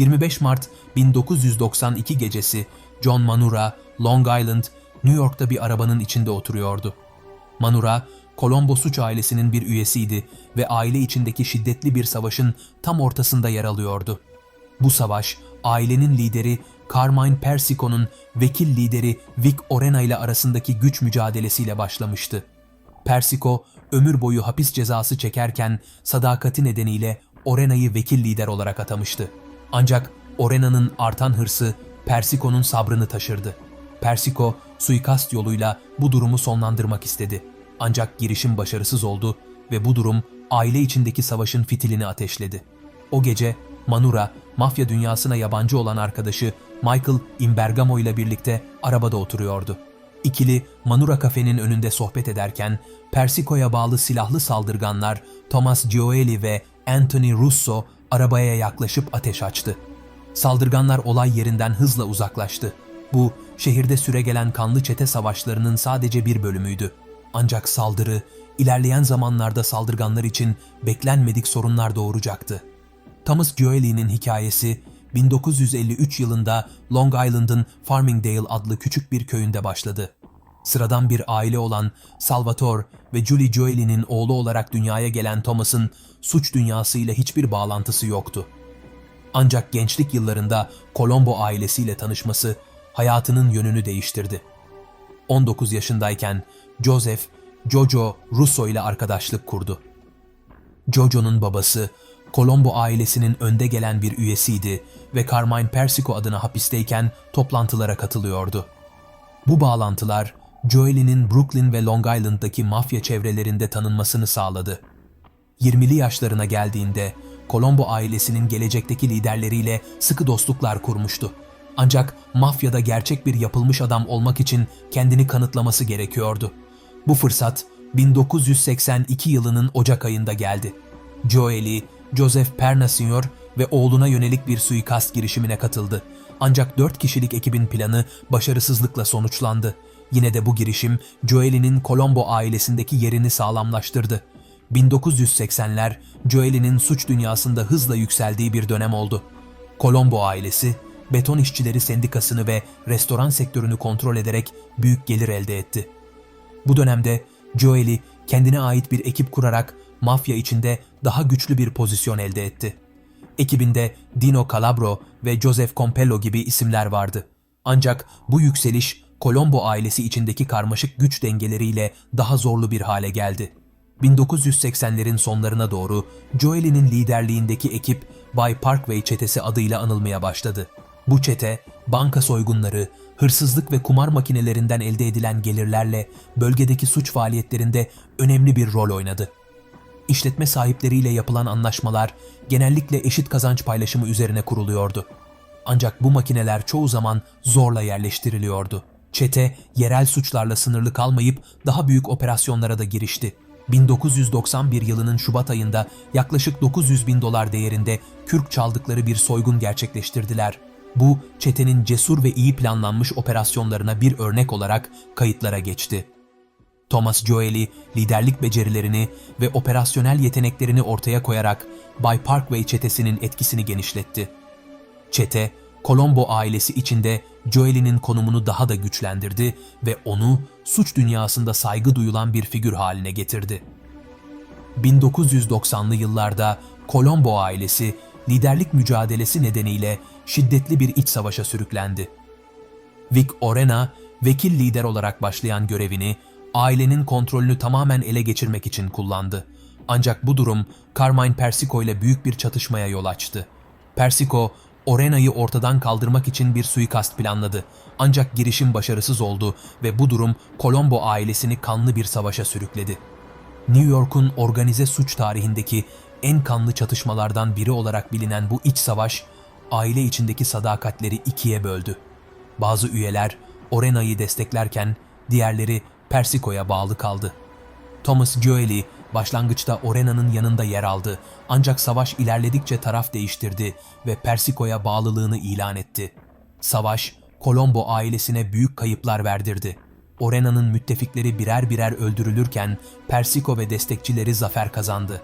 25 Mart 1992 gecesi John Manura, Long Island, New York'ta bir arabanın içinde oturuyordu. Manura, Colombo suç ailesinin bir üyesiydi ve aile içindeki şiddetli bir savaşın tam ortasında yer alıyordu. Bu savaş, ailenin lideri Carmine Persico'nun vekil lideri Vic Orena ile arasındaki güç mücadelesiyle başlamıştı. Persico, ömür boyu hapis cezası çekerken sadakati nedeniyle Orena'yı vekil lider olarak atamıştı. Ancak Orena'nın artan hırsı Persico'nun sabrını taşırdı. Persico, suikast yoluyla bu durumu sonlandırmak istedi. Ancak girişim başarısız oldu ve bu durum aile içindeki savaşın fitilini ateşledi. O gece Manura, mafya dünyasına yabancı olan arkadaşı Michael Imbergamo ile birlikte arabada oturuyordu. İkili Manura kafenin önünde sohbet ederken Persico'ya bağlı silahlı saldırganlar Thomas Gioeli ve Anthony Russo arabaya yaklaşıp ateş açtı. Saldırganlar olay yerinden hızla uzaklaştı. Bu, şehirde süregelen kanlı çete savaşlarının sadece bir bölümüydü. Ancak saldırı, ilerleyen zamanlarda saldırganlar için beklenmedik sorunlar doğuracaktı. Thomas Gioeli'nin hikayesi 1953 yılında Long Island'ın Farmingdale adlı küçük bir köyünde başladı. Sıradan bir aile olan Salvatore ve Julie Gioeli'nin oğlu olarak dünyaya gelen Thomas'ın suç dünyasıyla hiçbir bağlantısı yoktu. Ancak gençlik yıllarında Colombo ailesiyle tanışması hayatının yönünü değiştirdi. 19 yaşındayken Joseph, Jojo Russo ile arkadaşlık kurdu. Jojo'nun babası, Colombo ailesinin önde gelen bir üyesiydi ve Carmine Persico adına hapisteyken toplantılara katılıyordu. Bu bağlantılar, Joel'inin Brooklyn ve Long Island'daki mafya çevrelerinde tanınmasını sağladı. 20'li yaşlarına geldiğinde Colombo ailesinin gelecekteki liderleriyle sıkı dostluklar kurmuştu. Ancak mafyada gerçek bir yapılmış adam olmak için kendini kanıtlaması gerekiyordu. Bu fırsat 1982 yılının Ocak ayında geldi. Joeli, Joseph Perna Sr. ve oğluna yönelik bir suikast girişimine katıldı. Ancak 4 kişilik ekibin planı başarısızlıkla sonuçlandı. Yine de bu girişim Joel'inin Colombo ailesindeki yerini sağlamlaştırdı. 1980'ler Joel'inin suç dünyasında hızla yükseldiği bir dönem oldu. Colombo ailesi, beton işçileri sendikasını ve restoran sektörünü kontrol ederek büyük gelir elde etti. Bu dönemde Joel'i kendine ait bir ekip kurarak mafya içinde daha güçlü bir pozisyon elde etti. Ekibinde Dino Calabro ve Joseph Compello gibi isimler vardı. Ancak bu yükseliş Colombo ailesi içindeki karmaşık güç dengeleriyle daha zorlu bir hale geldi. 1980'lerin sonlarına doğru Joel'inin liderliğindeki ekip Bay Parkway çetesi adıyla anılmaya başladı. Bu çete banka soygunları, hırsızlık ve kumar makinelerinden elde edilen gelirlerle bölgedeki suç faaliyetlerinde önemli bir rol oynadı. İşletme sahipleriyle yapılan anlaşmalar genellikle eşit kazanç paylaşımı üzerine kuruluyordu. Ancak bu makineler çoğu zaman zorla yerleştiriliyordu. Çete yerel suçlarla sınırlı kalmayıp daha büyük operasyonlara da girişti. 1991 yılının Şubat ayında yaklaşık 900 bin dolar değerinde kürk çaldıkları bir soygun gerçekleştirdiler. Bu, çetenin cesur ve iyi planlanmış operasyonlarına bir örnek olarak kayıtlara geçti. Thomas Joeli liderlik becerilerini ve operasyonel yeteneklerini ortaya koyarak Bay Parkway çetesinin etkisini genişletti. Çete, Colombo ailesi içinde Joel'inin konumunu daha da güçlendirdi ve onu suç dünyasında saygı duyulan bir figür haline getirdi. 1990'lı yıllarda Colombo ailesi liderlik mücadelesi nedeniyle şiddetli bir iç savaşa sürüklendi. Vic Orena, vekil lider olarak başlayan görevini ailenin kontrolünü tamamen ele geçirmek için kullandı. Ancak bu durum Carmine Persico ile büyük bir çatışmaya yol açtı. Persico, Orena'yı ortadan kaldırmak için bir suikast planladı. Ancak girişim başarısız oldu ve bu durum Colombo ailesini kanlı bir savaşa sürükledi. New York'un organize suç tarihindeki en kanlı çatışmalardan biri olarak bilinen bu iç savaş, aile içindeki sadakatleri ikiye böldü. Bazı üyeler Orena'yı desteklerken diğerleri Persico'ya bağlı kaldı. Thomas Joeli başlangıçta Orena'nın yanında yer aldı ancak savaş ilerledikçe taraf değiştirdi ve Persico'ya bağlılığını ilan etti. Savaş, Colombo ailesine büyük kayıplar verdirdi. Orena'nın müttefikleri birer birer öldürülürken Persico ve destekçileri zafer kazandı.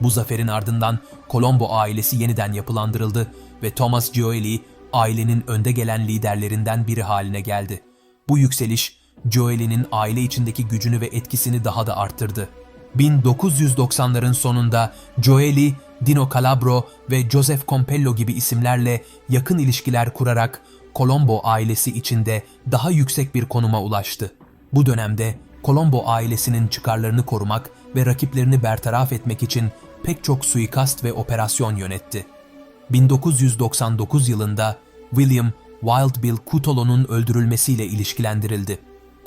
Bu zaferin ardından Colombo ailesi yeniden yapılandırıldı ve Thomas Gioeli ailenin önde gelen liderlerinden biri haline geldi. Bu yükseliş Gioeli'nin aile içindeki gücünü ve etkisini daha da arttırdı. 1990'ların sonunda Gioeli, Dino Calabro ve Joseph Compello gibi isimlerle yakın ilişkiler kurarak Colombo ailesi içinde daha yüksek bir konuma ulaştı. Bu dönemde Colombo ailesinin çıkarlarını korumak ve rakiplerini bertaraf etmek için pek çok suikast ve operasyon yönetti. 1999 yılında William Wild Bill Cutolo'nun öldürülmesiyle ilişkilendirildi.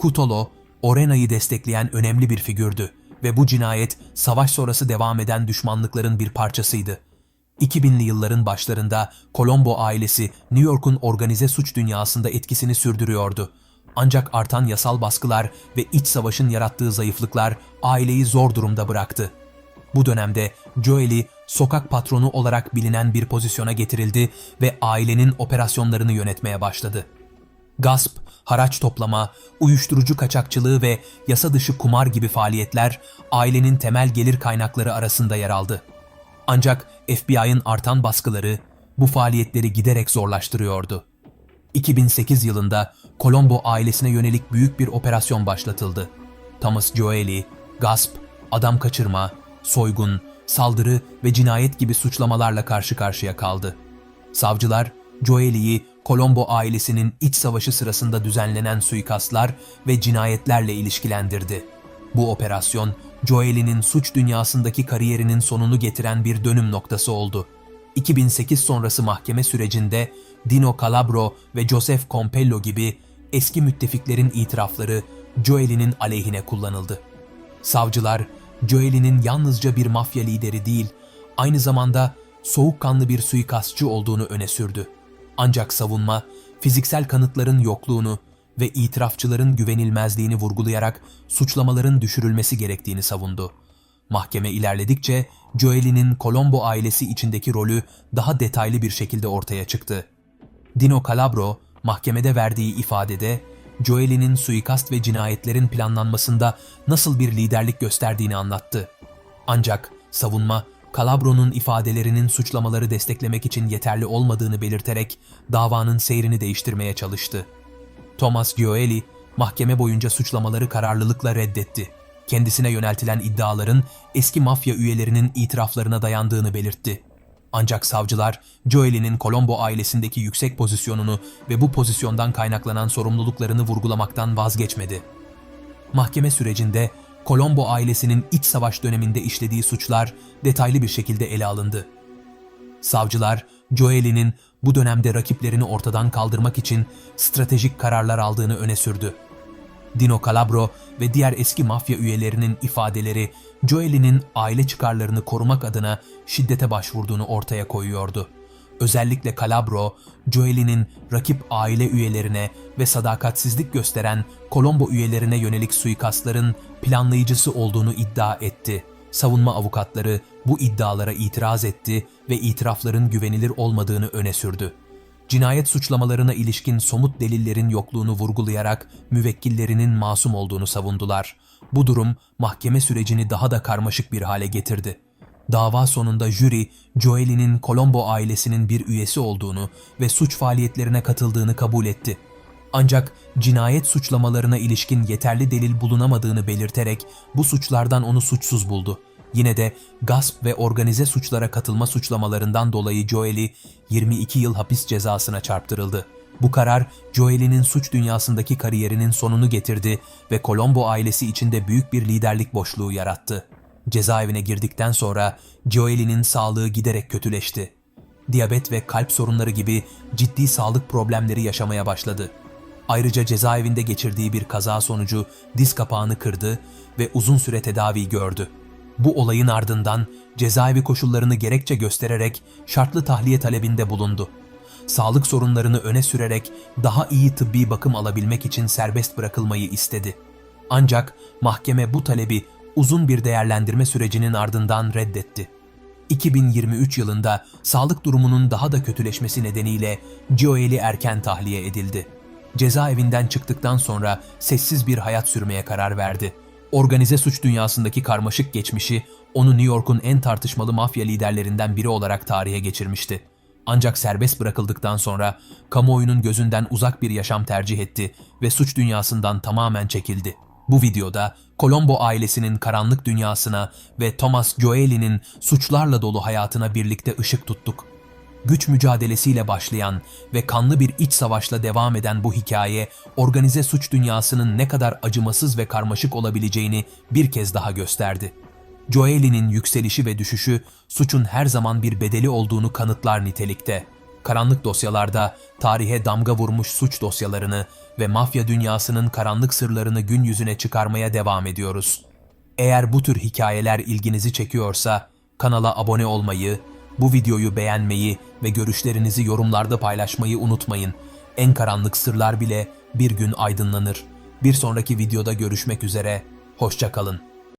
Cutolo, Orena'yı destekleyen önemli bir figürdü ve bu cinayet savaş sonrası devam eden düşmanlıkların bir parçasıydı. 2000'li yılların başlarında Colombo ailesi New York'un organize suç dünyasında etkisini sürdürüyordu. Ancak artan yasal baskılar ve iç savaşın yarattığı zayıflıklar aileyi zor durumda bıraktı. Bu dönemde Joel'i sokak patronu olarak bilinen bir pozisyona getirildi ve ailenin operasyonlarını yönetmeye başladı. Gasp, haraç toplama, uyuşturucu kaçakçılığı ve yasa dışı kumar gibi faaliyetler ailenin temel gelir kaynakları arasında yer aldı. Ancak FBI'ın artan baskıları bu faaliyetleri giderek zorlaştırıyordu. 2008 yılında Colombo ailesine yönelik büyük bir operasyon başlatıldı. Thomas Joeli, gasp, adam kaçırma, soygun, saldırı ve cinayet gibi suçlamalarla karşı karşıya kaldı. Savcılar, Joeli'yi Colombo ailesinin iç savaşı sırasında düzenlenen suikastlar ve cinayetlerle ilişkilendirdi. Bu operasyon, Joeli'nin suç dünyasındaki kariyerinin sonunu getiren bir dönüm noktası oldu. 2008 sonrası mahkeme sürecinde Dino Calabro ve Joseph Compello gibi eski müttefiklerin itirafları Joeli'nin aleyhine kullanıldı. Savcılar, Joeli'nin yalnızca bir mafya lideri değil, aynı zamanda soğukkanlı bir suikastçı olduğunu öne sürdü. Ancak savunma, fiziksel kanıtların yokluğunu ve itirafçıların güvenilmezliğini vurgulayarak suçlamaların düşürülmesi gerektiğini savundu. Mahkeme ilerledikçe Joeli'nin Colombo ailesi içindeki rolü daha detaylı bir şekilde ortaya çıktı. Dino Calabro, mahkemede verdiği ifadede Joeli'nin suikast ve cinayetlerin planlanmasında nasıl bir liderlik gösterdiğini anlattı. Ancak savunma, Calabro'nun ifadelerinin suçlamaları desteklemek için yeterli olmadığını belirterek davanın seyrini değiştirmeye çalıştı. Thomas Gioeli, mahkeme boyunca suçlamaları kararlılıkla reddetti. Kendisine yöneltilen iddiaların eski mafya üyelerinin itiraflarına dayandığını belirtti. Ancak savcılar, Joeli'nin Colombo ailesindeki yüksek pozisyonunu ve bu pozisyondan kaynaklanan sorumluluklarını vurgulamaktan vazgeçmedi. Mahkeme sürecinde Colombo ailesinin iç savaş döneminde işlediği suçlar detaylı bir şekilde ele alındı. Savcılar, Joeli'nin bu dönemde rakiplerini ortadan kaldırmak için stratejik kararlar aldığını öne sürdü. Dino Calabro ve diğer eski mafya üyelerinin ifadeleri Joeli'nin aile çıkarlarını korumak adına şiddete başvurduğunu ortaya koyuyordu. Özellikle Calabro, Joeli'nin rakip aile üyelerine ve sadakatsizlik gösteren Colombo üyelerine yönelik suikastların planlayıcısı olduğunu iddia etti. Savunma avukatları bu iddialara itiraz etti ve itirafların güvenilir olmadığını öne sürdü. Cinayet suçlamalarına ilişkin somut delillerin yokluğunu vurgulayarak müvekkillerinin masum olduğunu savundular. Bu durum mahkeme sürecini daha da karmaşık bir hale getirdi. Dava sonunda jüri, Joeli'nin Colombo ailesinin bir üyesi olduğunu ve suç faaliyetlerine katıldığını kabul etti. Ancak cinayet suçlamalarına ilişkin yeterli delil bulunamadığını belirterek bu suçlardan onu suçsuz buldu. Yine de gasp ve organize suçlara katılma suçlamalarından dolayı Joel'i 22 yıl hapis cezasına çarptırıldı. Bu karar Joel'inin suç dünyasındaki kariyerinin sonunu getirdi ve Colombo ailesi içinde büyük bir liderlik boşluğu yarattı. Cezaevine girdikten sonra Joel'inin sağlığı giderek kötüleşti. Diyabet ve kalp sorunları gibi ciddi sağlık problemleri yaşamaya başladı. Ayrıca cezaevinde geçirdiği bir kaza sonucu diz kapağını kırdı ve uzun süre tedavi gördü. Bu olayın ardından cezaevi koşullarını gerekçe göstererek şartlı tahliye talebinde bulundu. Sağlık sorunlarını öne sürerek daha iyi tıbbi bakım alabilmek için serbest bırakılmayı istedi. Ancak mahkeme bu talebi uzun bir değerlendirme sürecinin ardından reddetti. 2023 yılında sağlık durumunun daha da kötüleşmesi nedeniyle Joel'i erken tahliye edildi. Cezaevinden çıktıktan sonra sessiz bir hayat sürmeye karar verdi. Organize suç dünyasındaki karmaşık geçmişi onu New York'un en tartışmalı mafya liderlerinden biri olarak tarihe geçirmişti. Ancak serbest bırakıldıktan sonra kamuoyunun gözünden uzak bir yaşam tercih etti ve suç dünyasından tamamen çekildi. Bu videoda Colombo ailesinin karanlık dünyasına ve Thomas Joeli'nin suçlarla dolu hayatına birlikte ışık tuttuk. Güç mücadelesiyle başlayan ve kanlı bir iç savaşla devam eden bu hikaye, organize suç dünyasının ne kadar acımasız ve karmaşık olabileceğini bir kez daha gösterdi. Joeli'nin yükselişi ve düşüşü suçun her zaman bir bedeli olduğunu kanıtlar nitelikte. Karanlık dosyalarda tarihe damga vurmuş suç dosyalarını ve mafya dünyasının karanlık sırlarını gün yüzüne çıkarmaya devam ediyoruz. Eğer bu tür hikayeler ilginizi çekiyorsa kanala abone olmayı, bu videoyu beğenmeyi ve görüşlerinizi yorumlarda paylaşmayı unutmayın. En karanlık sırlar bile bir gün aydınlanır. Bir sonraki videoda görüşmek üzere, hoşça kalın.